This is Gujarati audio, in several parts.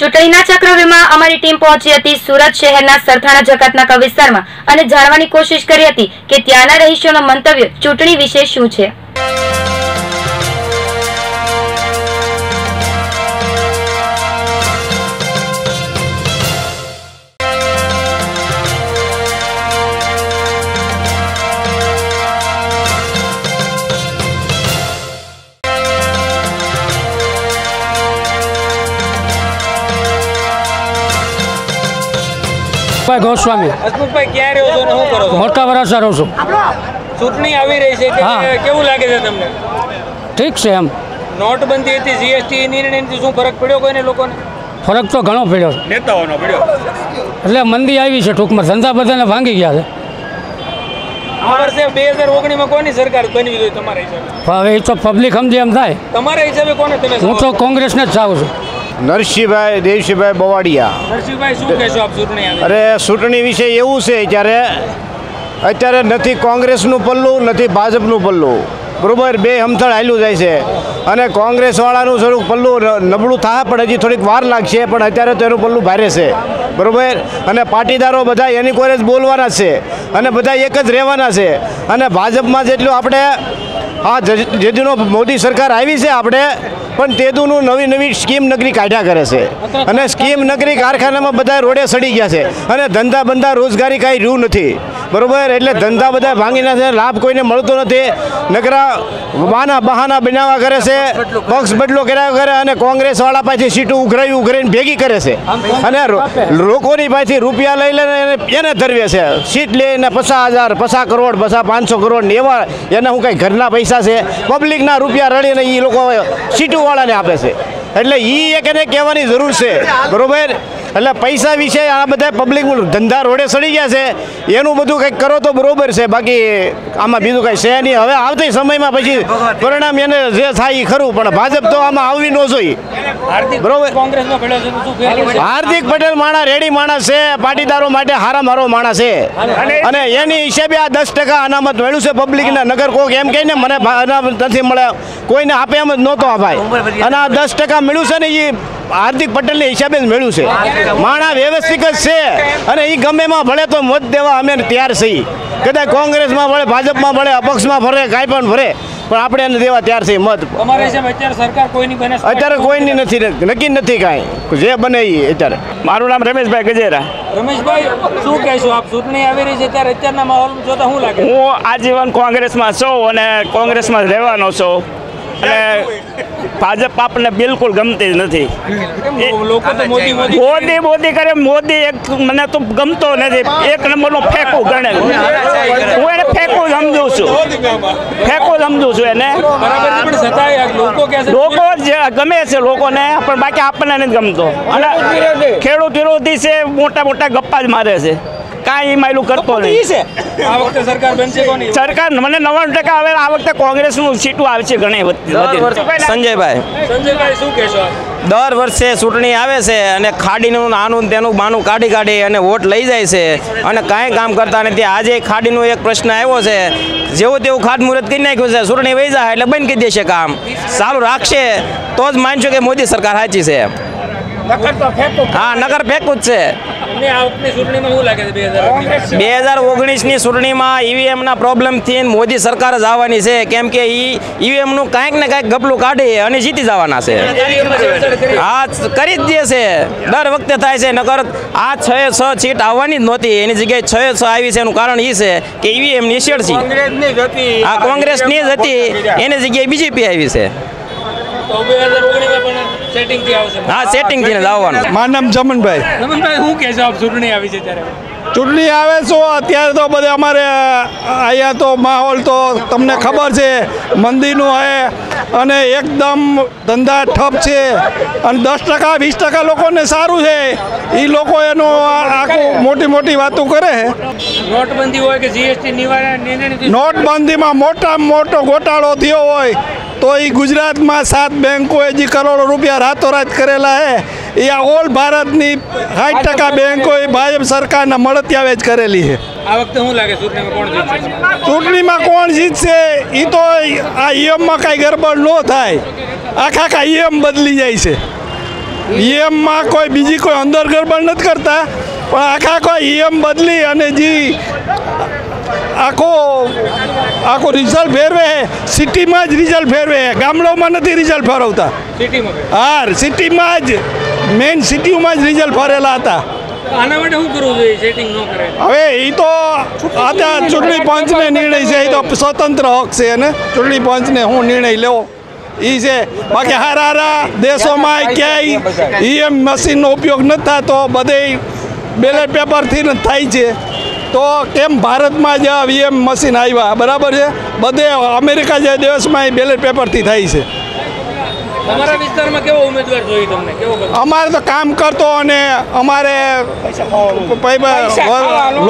ચૂંટણીના ચક્રવ્યૂહમાં અમારી ટીમ પહોંચી હતી સુરત શહેરના સરથાણા જકાતનાકા વિસ્તારમાં અને જાણવાની કોશિશ કરી હતી કે ત્યાંના રહીશોનો મંતવ્ય ચૂંટણી વિશે શું છે. ભાઈ ગોસ્વામી. હસમુખભાઈ ક્યાં રહ્યો છો ને શું કરો છો? મોટા વરાસા રહું છું. ચૂંટણી આવી રહી છે કેવું લાગે છે તમને? ઠીક છે એમ. નોટબંધી હતી જીએસટી નિર્ણયથી શું ફરક પડ્યો કોઈને લોકોને? ફરક તો ઘણો પડ્યો છે. નેતાઓનો પડ્યો. એટલે મંદી આવી છે ટૂંકમાં. ધંધા બધાને ભાંગી ગયા છે. આ વર્ષે બે હજાર ઓગણીમાં કોની સરકાર બનવી જોઈએ તમારા હિસાબે? હવે એ તો પબ્લિક સમજે એમ થાય. તમારા હિસાબે કોને તમે હું તો કોંગ્રેસને જ ચાહું છું. નરસિંહભાઈ દેવસિંહભાઈ બવાડિયા. નરસિંહભાઈ શું કહેશો આપ ચૂંટણી અરે ચૂંટણી વિશે એવું છે ત્યારે અત્યારે નથી કોંગ્રેસનું પલ્લું નથી ભાજપનું પલ્લું. બરોબર બે હમથળ હાલ્યું જાય છે. અને કોંગ્રેસવાળાનું થોડુંક પલ્લું નબળું થાય પણ હજી થોડીક વાર લાગશે પણ અત્યારે તો એનું પલ્લું ભારે છે. બરોબર? અને પાટીદારો બધા એની કોરે જ બોલવાના છે. અને બધા એક જ રહેવાના છે. અને ભાજપમાં જેટલું આપણે હા, જ- જેદુનો મોદી સરકાર આવી છે આપણે, પણ તેદુનું નવી નવી સ્કીમ નગરી કાઢ્યા કરે છે. અને સ્કીમ નગરી કારખાનામાં બધા રોડે સડી ગયા છે. અને ધંધા બંધા રોજગારી કાંઈ રહ્યું નથી. બરોબર, એટલે ધંધા બધા ભાંગી નાખે લાભ કોઈને મળતો નથી. નકરા બહાના બહાના બનાવવા કરે છે, પક્ષ બદલો કર્યા કરે અને કોંગ્રેસવાળા પાસેથી સીટો ઉઘરાવી ઉઘરાઈને ભેગી કરે છે. અને લોકોની પાસેથી રૂપિયા લઈ લઈને એને ધરવે છે. સીટ લઈને પચાસ હજાર, પચાસ કરોડ, પચાસ પાંચસો કરોડ ને એવા, એના હું કાંઈ ઘરના પૈસા છે. પબ્લિકના રૂપિયા રડીને એ લોકો સીટુવાળાને આપે છે. એટલે એ એક એને કહેવાની જરૂર છે. બરોબર? એટલે પૈસા વિશે આ બધા પબ્લિક ધંધા રોડે સડી ગયા છે. એનું બધું કંઈક કરો તો બરોબર છે. બાકી આમાં બીજું કંઈ છે નહીં. હવે આવતી સમયમાં પછી પરિણામ એને જે થાય એ ખરું. પણ ભાજપ તો આમાં આવવી ન જોઈએ. હાર્દિક બરોબર. હાર્દિક પટેલ માણા રેડી માણસ છે. પાટીદારો માટે હારા મારો માણસ છે. અને એની હિસાબે આ દસ ટકા અનામત મળ્યું છે પબ્લિકને નગર કોક એમ કહે ને મને અનામત નથી મળે કોઈને આપે એમ જ નહોતો આ ભાઈ અને આ દસ ટકા મળ્યું છે ને એ હાર્દિક પટેલને હિસાબે જ મળ્યું છે. માણા વ્યવસ્થિત જ છે. અને એ ગમે એમાં ભલે તો મત દેવા અમે તૈયાર છીએ. કદાચ કોંગ્રેસમાં ભલે ભાજપમાં ભલે અપક્ષમાં ભરે કાંઈ પણ ભરે પણ આપણે એને દેવા તૈયાર છીએ મત. અત્યારે સરકાર કોઈની અત્યારે કોઈની નથી નક્કી નથી કાંઈ. જે બને એ અત્યારે. મારું નામ રમેશભાઈ ગજેરા. રમેશભાઈ શું કહેશો? આપ ચૂંટણી આવી રહી છે ત્યારે અત્યારના માહોલ જોતા શું લાગે? હું આજીવન કોંગ્રેસમાં છું અને કોંગ્રેસમાં રહેવાનો છું. અને ભાજપ આપણને બિલકુલ ગમતી જ નથી. કેમ લોકો તો મોદી મોદી. કરે મોદી એક મને તો ગમતો નથી. એક નંબરનો ફેંકું ગણે. હું એને ફેંકું સમજું છું. ફેંકું સમજું છું એને. લોકો કહે છે લોકો જે ગમે છે લોકોને પણ બાકી આપણને નથી ગમતો. અને ખેડૂત વિરોધી છે મોટા મોટા ગપ્પા જ મારે છે. કાંઈ માયલું કરતો નહીં. આ વખતે સરકાર બનશે કોની? સરકાર મને નવ્વાણું ટકા હવે આ વખતે કોંગ્રેસનું સીટું આવશે ઘણી વખતે સંજયભાઈ. સંજયભાઈ શું કહેશો દર વર્ષે ચૂંટણી આવે છે અને ખાડીનું ને આનું તેનું બાનું કાઢી કાઢી અને વોટ લઈ જાય છે અને કાંઈ કામ કરતા નથી. આજે ખાડીનો એક પ્રશ્ન આવ્યો છે. જેવું તેવું ખાતમુહૂર્ત કરી નાખ્યું છે. ચૂંટણી વહી જાય એટલે બંધ કરી દેશે કામ. સારું રાખશે. તો જ માનશો કે મોદી સરકાર સાચી છે. હા નગર ફેંકું જ છે. બે હજાર ઓગણીસની ચૂંટણીમાં ઈવીએમના પ્રોબ્લેમથી મોદી સરકાર જ આવવાની છે. કેમ કે ઈ ઈવીએમનું કાંઈક ને કાંઈક ગપલું કાઢી અને જીતી જવાના છે. હા કરી જ દે છે. દર વખતે થાય છે. નકર આ છ છ સીટ આવવાની જ નહોતી. એની જગ્યાએ છ છ આવી છે એનું કારણ એ છે કે ઈવીએમ નિષેધ છે આ કોંગ્રેસની જ હતી. એની જગ્યાએ બીજેપી આવી છે. સેટિંગથી આવશે. હા સેટિંગથી જ આવવાનું મારું નામ જમનભાઈ. રમણભાઈ શું કહેશો આપ ચૂંટણી આવી છે ત્યારે? ચૂંટણી આવે છો અત્યારે તો બધે અમારે અહીંયા તો માહોલ તો તમને ખબર છે મંદીનું હે અને એકદમ ધંધા ઠપ છે અને દસ ટકા વીસ ટકા લોકોને સારું છે. એ લોકો એનું આખું મોટી મોટી વાતો કરે છે. નોટબંધી હોય કે જીએસટી નિવારણ નોટબંધીમાં મોટામાં મોટો ગોટાળો થયો હોય તો એ ગુજરાતમાં સાત બેંકોએ જે કરોડો રૂપિયા રાતોરાત કરેલા હે એ આ ઓલ ભારતની સાઠ ટકા બેંકો એ ભાજપ સરકારના મળતિયાવે જ કરેલી છે આ વખતે શું લાગે ચૂંટણીમાં કોણ જીતશે? ચૂંટણીમાં કોણ જીતશે એ તો આ ઈએમમાં કાંઈ ગરબડ ન થાય. આખા આખા ઈએમ બદલી જાય છે. ઈએમમાં કોઈ બીજી કોઈ અંદર ગરબડ નથી કરતા પણ આખા કોઈ ઈએમ બદલી અને જે આખો આખો રિઝલ્ટ ફેરવે સિટીમાં જ રિઝલ્ટ ફેરવે ગામડાઓમાં નથી રિઝલ્ટ ફેરવતા હા સિટીમાં જ મેઇન સિટીમાં જ રિઝલ્ટ ફરેલા હતા. ન હવે એ તો આ ચૂંટણી પંચને નિર્ણય છે. એ તો સ્વતંત્ર હક છે અને ચૂંટણી પંચને હું નિર્ણય લેવો? એ છે. બાકી હારા હારા દેશોમાં ક્યાંય ઈએમ મશીનનો ઉપયોગ નથી થતો. બધે બેલેટ પેપરથી જ થાય છે. તો કેમ ભારતમાં જ વીએમ મશીન આવ્યા? બરાબર છે? બધે અમેરિકા જે દેશમાં એ બેલેટ પેપરથી થાય છે. તમારા વિસ્તારમાં કેવો ઉમેદવાર જોઈએ તમને? કેવો અમારે તો કામ કરતો અને અમારે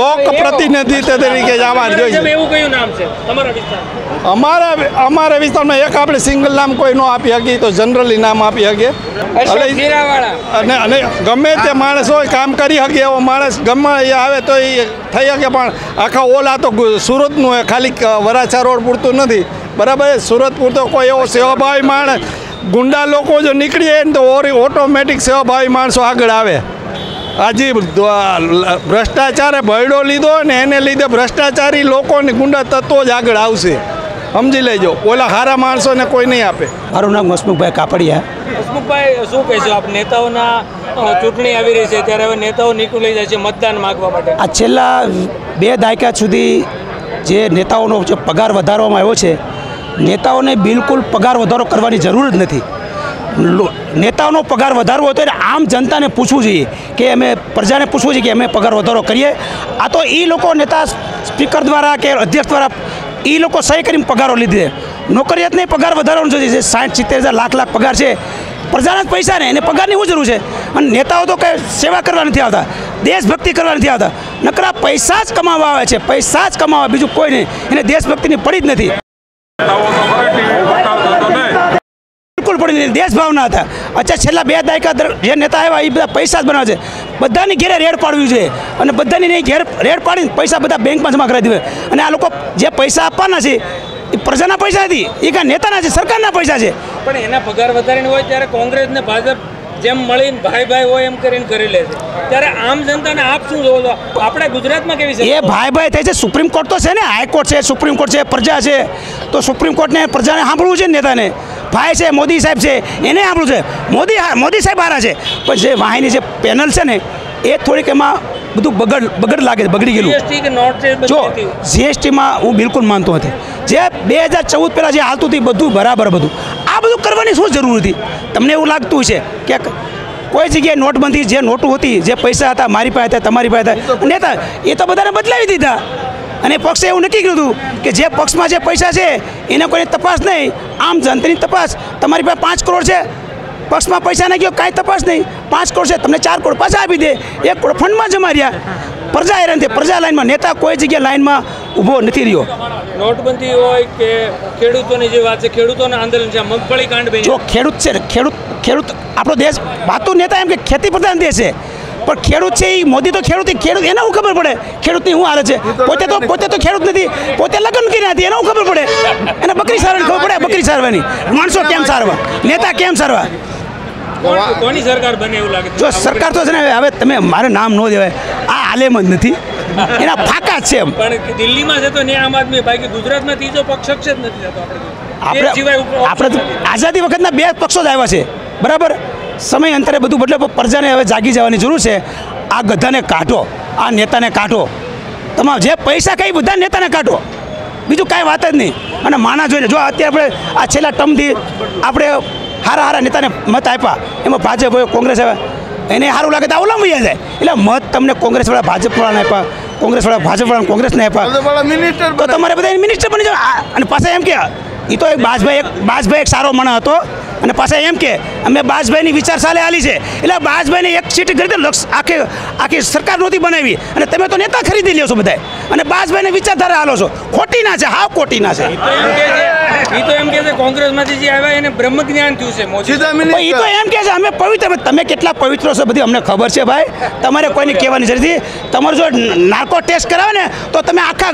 લોક પ્રતિનિધિત્વ તરીકે જ અમારે જોઈએ. એવું કયું નામ છે? તમારા વિસ્તારમાં. અમારા અમારા વિસ્તારમાં એક આપણે સિંગલ નામ કોઈ ન આપી શકીએ તો જનરલી નામ આપી શકીએ. અને અને ગમે તે માણસ હોય કામ કરી શકે એવો માણસ ગમે એ આવે તો એ થઈ શકે પણ આખા ઓલા તો સુરતનું હોય ખાલી વરાછા રોડ પૂરતું નથી. બરાબર સુરત પૂરતો કોઈ એવો સેવાભાવી માણસ ગુંડા લોકો જો નીકળી જાય ને તો ઓરી ઓટોમેટિક સેવાભાવી માણસો આગળ આવે. આજે ભ્રષ્ટાચારે ભયડો લીધો ને એને લીધે ભ્રષ્ટાચારી લોકોને ગુંડા તત્વો જ આગળ આવશે. સમજી લેજો. ઓલા હારા માણસોને કોઈ નહીં આપે. મારું નામ હસમુખભાઈ કાપડિયા. હસમુખભાઈ શું કહેશો આપ? નેતાઓના ચૂંટણી આવી રહી છે ત્યારે હવે નેતાઓ નીકળી જાય છે મતદાન માગવા માટે. આ છેલ્લા બે દાયકા સુધી જે નેતાઓનો જે પગાર વધારવામાં આવ્યો છે નેતાઓને બિલકુલ પગાર વધારો કરવાની જરૂર જ નથી. લો- નેતાઓનો પગાર વધારવો હોય તો એને આમ જનતાને પૂછવું જોઈએ કે અમે પ્રજાને પૂછવું જોઈએ કે અમે પગાર વધારો કરીએ. આ તો એ લોકો નેતા સ્પીકર દ્વારા કે અધ્યક્ષ દ્વારા એ લોકો સહી કરીને પગારો લીધે. નહીં, પગાર વધારવાનો જોઈએ છે સાઠ, સિત્તેર હજાર, લાખ લાખ પગાર છે. પ્રજાના પૈસા ને, એને પગારની શું જરૂર છે? અને નેતાઓ તો કંઈ સેવા કરવા નથી આવતા, દેશભક્તિ કરવા નથી આવતા. નકરા પૈસા જ કમાવા આવે છે, પૈસા જ કમાવા, બીજું કોઈ નહીં. એને દેશભક્તિની પડી જ નથી. પડી દેશ ભાવના હતા અચ્છા છેલ્લા બે દાયકા જે નેતા આવ્યા એ બધા પૈસા જ બનાવે છે. બધાની ઘેરે રેડ પાડવી જોઈએ. અને બધાની નહીં ઘેર રેડ પાડીને પૈસા બધા બેંકમાં જમા કરાવી દેવે અને આ લોકો જે પૈસા આપવાના છે એ પ્રજાના પૈસા નથી એ કાંઈ નેતાના છે સરકારના પૈસા છે. પણ એના પગાર વધારીને હોય ત્યારે કોંગ્રેસ ને ભાજપ જેમ મળીને ભાઈ ભાઈ હોય એમ કરીને કરી લે છે. ત્યારે આમ જનતાને આપ શું જોવો છો? આપણે ગુજરાતમાં કેવી એ છે ભાઈ ભાઈ થાય છે. સુપ્રીમ કોર્ટ તો છે ને હાઈકોર્ટ છે સુપ્રીમ કોર્ટ છે પ્રજા છે. તો સુપ્રીમ કોર્ટને પ્રજાને સાંભળવું છે નેતાને? ભાઈ છે મોદી સાહેબ છે એને આપણું છે. મોદી મોદી સાહેબ હારા છે પણ જે વાહિની જે પેનલ છે ને એ થોડીક એમાં બધું બગડ બગડ લાગે છે બગડી ગયેલું. જીએસટી કે નોટ છે જો જીએસટીમાં હું બિલકુલ માનતો હતી જે બે હજાર ચૌદ પહેલાં જે હાલતું હતું બધું બરાબર બધું. આ બધું કરવાની શું જરૂર હતી? તમને એવું લાગતું છે કે કોઈ જગ્યાએ નોટબંધી જે નોટો હતી જે પૈસા હતા મારી પાસે હતા તમારી પાસે હતા નેતા એ તો બધાને બદલાવી દીધા. અને પક્ષે એવું નક્કી કર્યું હતું કે જે પક્ષમાં જે પૈસા છે એને કોઈની તપાસ નહીં. આમ જનતાની તપાસ. તમારી પાસે પાંચ કરોડ છે. પક્ષમાં પૈસા નાખ્યો કાંઈ તપાસ નહીં. પાંચ કરોડ છે તમને ચાર કરોડ પાછા આપી દે. એક કરોડ ફંડમાં જમા રહ્યા પ્રજા હેરાન થઈ. પ્રજા લાઈનમાં નેતા કોઈ જગ્યાએ લાઈનમાં ઊભો નથી રહ્યો. નોટબંધી હોય કે ખેડૂતોની જે વાત છે ખેડૂતોના આંદોલન છે મગફળી કાંડ જો ખેડૂત છે ખેડૂત ખેડૂત આપણો દેશ વાતું નેતા એમ કે ખેતી પ્રધાન દેશ છે. પણ ખેડૂત છે એ મોદી તો ખેડૂત ખેડૂત એને હું ખબર પડે? ખેડૂતની શું હાલત છે? પોતે તો પોતે તો ખેડૂત નથી. પોતે લગ્ન કરી નથી એને હું ખબર પડે? એને બકરી સારવાની ખબર પડે? બકરી સારવાની. માણસો કેમ સારવા? નેતા કેમ સારવા? કોની સરકાર બને એવું લાગે જો સરકાર તો છે ને હવે તમે મારે નામ ન દેવાય. આ આલેમ જ નથી. એના ફાકા જ છે એમ. પણ દિલ્હીમાં છે તો ને આમ આદમી બાકી ગુજરાતમાં ત્રીજો પક્ષ જ નથી આપણે. આપણે આપણે આઝાદી વખતના બે પક્ષો જ આવ્યા છે. બરાબર? સમય અંતરે બધું બદલે પ્રજાને હવે જાગી જવાની જરૂર છે. આ ગધાને કાઢો આ નેતાને કાઢો. તમામ જે પૈસા કંઈ બધા નેતાને કાઢો. બીજું કાંઈ વાત જ નહીં. અને માના જોઈને જો અત્યારે આપણે આ છેલ્લા ટર્મથી આપણે હારા હારા નેતાને મત આપ્યા એમાં ભાજપ હોય કોંગ્રેસ આવે એને સારું લાગે તો વૈયા જાય. એટલે મત તમને કોંગ્રેસવાળા ભાજપવાળાને આપ્યા કોંગ્રેસવાળા ભાજપવાળાને કોંગ્રેસને આપ્યા. તો તમારે બધા મિનિસ્ટર બની જાવ અને પાછા એમ કે એ તો એક બાજભાઈ એક બાજભાઈ એક સારો મણા હતો. અને પાછા એમ કે અમે બાજભાઈની વિચાર સાલે આલી છે. એટલે બાજભાઈને એક સીટ ખરીદે લક્ષ આખી આખી સરકાર નહોતી બનાવી. અને તમે તો નેતા ખરીદી લ્યો છો બધા અને બાજભાઈને વિચારધારા હાલો છો. ખોટી ના છે હાવ ખોટી ના છે તો એમ કે તો એમ કે છે કોંગ્રેસમાંથી જે આવ્યા એને બ્રહ્મ જ્ઞાન થયું છે મોદી એ તો એમ કે છે અમે પવિત્ર તમે કેટલા પવિત્ર છો બધી અમને ખબર છે ભાઈ. તમારે કોઈને કહેવાની જરૂર નથી. તમારે જો નાર્કો ટેસ્ટ કરાવે ને તો તમે આખા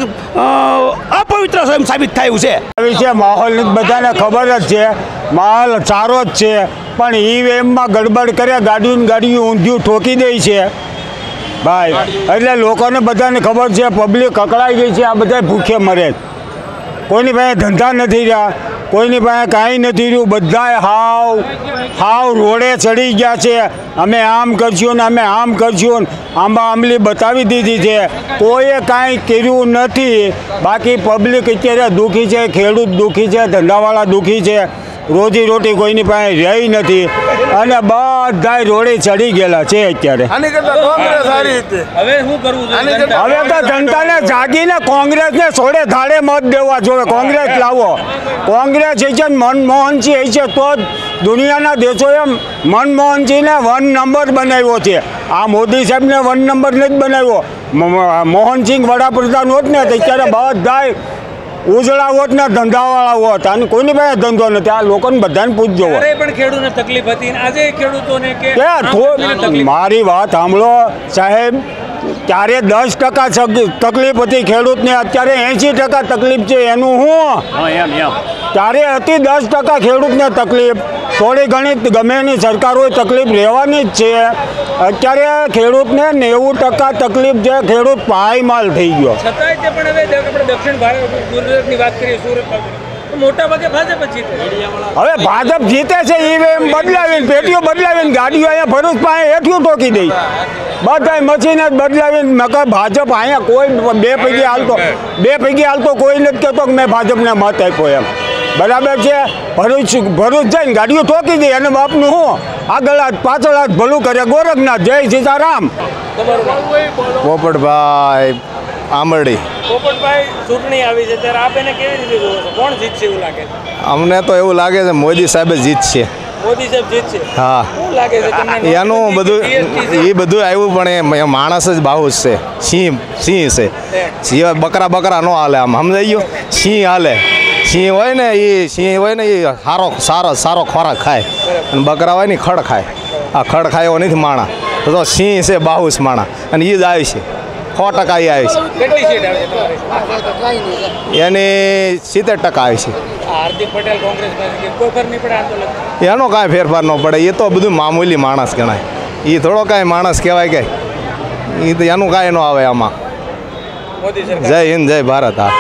અપવિત્ર છો એમ સાબિત થાય છે. આ વિશે માહોલ બધાને ખબર જ છે. માહોલ સારો જ છે. પણ ઈવીએમમાં ગડબડ કરે ગાડીઓ ગાડીઓ ઊંધિયું ઠોકી દે છે. ભાઈ, એટલે લોકોને બધાને ખબર છે પબ્લિક કકડાઈ ગઈ છે, આ બધા ભૂખે મરે. કોઈની પાસે ધંધા નથી રહ્યા, કોઈની પાસે કાંઈ નથી રહ્યું બધાએ હાવ હાવ રોડે ચડી ગયા છે. અમે આમ કરશું ને અમે આમ કરશું આંબા આંબલી બતાવી દીધી છે. કોઈએ કાંઈ કર્યું નથી. બાકી પબ્લિક અત્યારે દુઃખી છે, ખેડૂત દુઃખી છે, ધંધાવાળા દુઃખી છે. રોજી રોટી કોઈની પાસે રહી નથી અને બધાય રોડે ચડી ગયેલા છે અત્યારે. હવે શું કરવું જોઈએ? જનતા? હવે તો જનતાને જાગીને કોંગ્રેસને છોડે ધાડે મત દેવા જોઈએ. કોંગ્રેસ લાવો. કોંગ્રેસ એ છે મનમોહનસિંહ એ છે તો જ દુનિયાના દેશોએ મનમોહનસિંહને વન નંબર બનાવ્યો છે. આ મોદી સાહેબને વન નંબર નથી બનાવ્યો. મોહનસિંહ વડાપ્રધાન હોત ને તો અત્યારે બધાય ઉજળા ના ને ધંધાવાળા હોત અને કોઈની પાસે ધંધો નથી. આ લોકોને બધાને પૂછજો પણ ખેડૂતને તકલીફ હતી આજે ખેડૂતોને કે કે આમ થો- આદમીને તકલીફ. મારી વાત સાંભળો સાહેબ. ત્યારે દસ ટકા તકલીફ હતી. ખેડૂતને અત્યારે એંશી ટકા તકલીફ છે. એનું શું ત્યારે હતી દસ ટકા ખેડૂતને તકલીફ. થોડી ઘણી ગમે એની સરકાર હોય તકલીફ રહેવાની જ છે. અત્યારે ખેડૂતને નેવું ટકા તકલીફ છે. ખેડૂત પાયમાલ થઈ ગયો. છતાંય તે પણ હવે દક્ષિણ ભારત ગુજરાતની વાત કરીએ સુરત બાજુ, તો મોટા ભાગે ભાજપ જીતે. હવે ભાજપ જીતે છે એ બદલાવીને પેટીઓ બદલાવીને ગાડીઓ અહીંયા ભરૂચ પાસે હેઠું ટોકી દઈ બધાય મશીન જ બદલાવીને નકર ભાજપ અહીંયા કોઈ બે પૈકી હાલતો બે પૈકી હાલતો કોઈ નથી કહેતો કે મેં ભાજપને મત આપ્યો એમ. બરાબર છે? ભરૂચ ભરૂચ જઈને ગાડીઓ ઠોકી દે અને બાપનું શું આગળ હાથ પાછળ હાથ ભલું કરે ગોરખનાથ જય સીતારામ. પોપટભાઈ આંબરડી. પોપટભાઈ ચૂંટણી આવી છે ત્યારે આપ એને કેવી રીતે જોવો છો? કોણ જીતશે એવું લાગે અમને તો એવું લાગે છે મોદી સાહેબ જીતશે. મોદી સાહેબ જીતશે. હા. શું લાગે છે તમને? એનું બધું એ બધું આવ્યું પણ એ માણસ જ બાહુ છે. સિંહ સિંહ છે. સિંહ બકરા બકરા ન હાલે આમ સમજાઈ ગયો? સિંહ હાલે. સિંહ હોય ને એ સિંહ હોય ને એ સારો સારો સારો ખોરાક ખાય. અને બકરા હોય ને ખડ ખાય. આ ખડ ખાય એવો નથી માણા. તો સિંહ છે બાહુસ માણા. અને એ જ આવી છે. સો ટકા એ આવી છે. એની સિત્તેર ટકા આવી છે. હાર્દિક પટેલ એનો કાંઈ ફેરફાર ન પડે. એ તો બધું મામૂલી માણસ ગણાય. એ થોડો કાંઈ માણસ કહેવાય કે એ તો એનું કાંઈ ન આવે આમાં. જય હિન્દ જય ભારત હા.